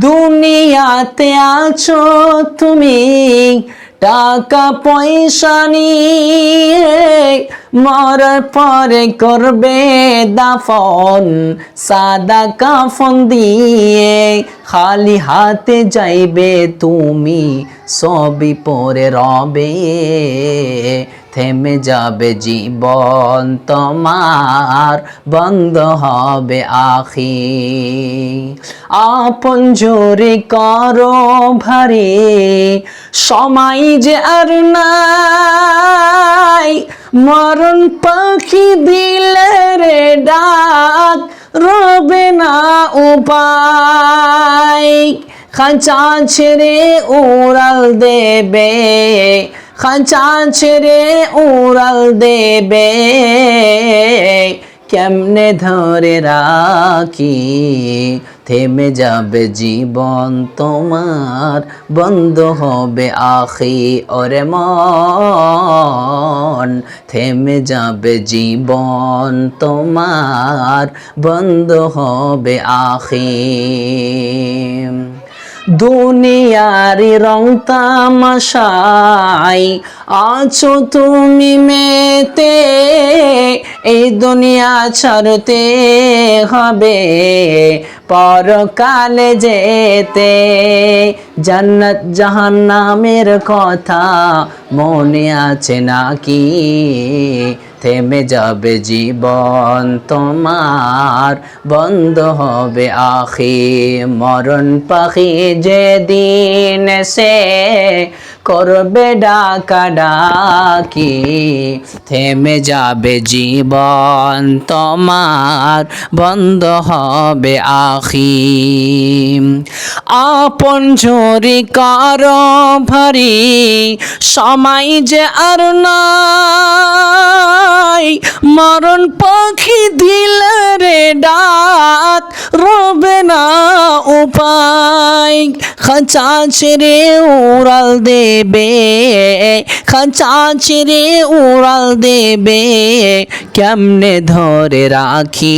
দুনিয়াতে আছো তুমি, টাকা পয়সা নিয়ে মরার পরে করবে দাফন, সাদা কাফন দিয়ে খালি হাতে যাইবে তুমি, সবই পরে রবে, থেমে যাবে জীবন তোমার, বন্ধ হবে আখি আপন জোরে করো ভারে, সময় যে আর নাই। মরণ পাখি দিলে রে ডাক, রবে না উপায়। খাঁচা ছেড়ে উড়াল দেবে, খাঁচা ছেড়ে উড়াল দেবে। কেমনে ধরে রাখি? থেমে যাবে জীবন তোমার, বন্ধ হবে আখি ওরে মন। থেমে যাবে জীবন তোমার, বন্ধ হবে আখি। দুনিয়ারি রং তামাশাই আছো তুমি মেতে, এই দুনিয়া ছাড়তে হবে পরকালে যেতে। জান্নাত জাহান্নামের কথা মনে আছে নাকি? থেমে যাবে জীবন তোমার বন্ধ হবে আখি মরণ পাখি যেদিন সে করবে ডাকা ডাকি থেমে যাবে জীবন তোমার, বন্ধ হবে আখি আপন ঝরি কার ভারি, সময় যে আর নাই। মরণ পাখি দিল রে ডাক উপায় খাঁচা ছেড়ে উড়াল দেবে খাঁচা ছেড়ে উড়াল দেবে কেমনে ধরে রাখি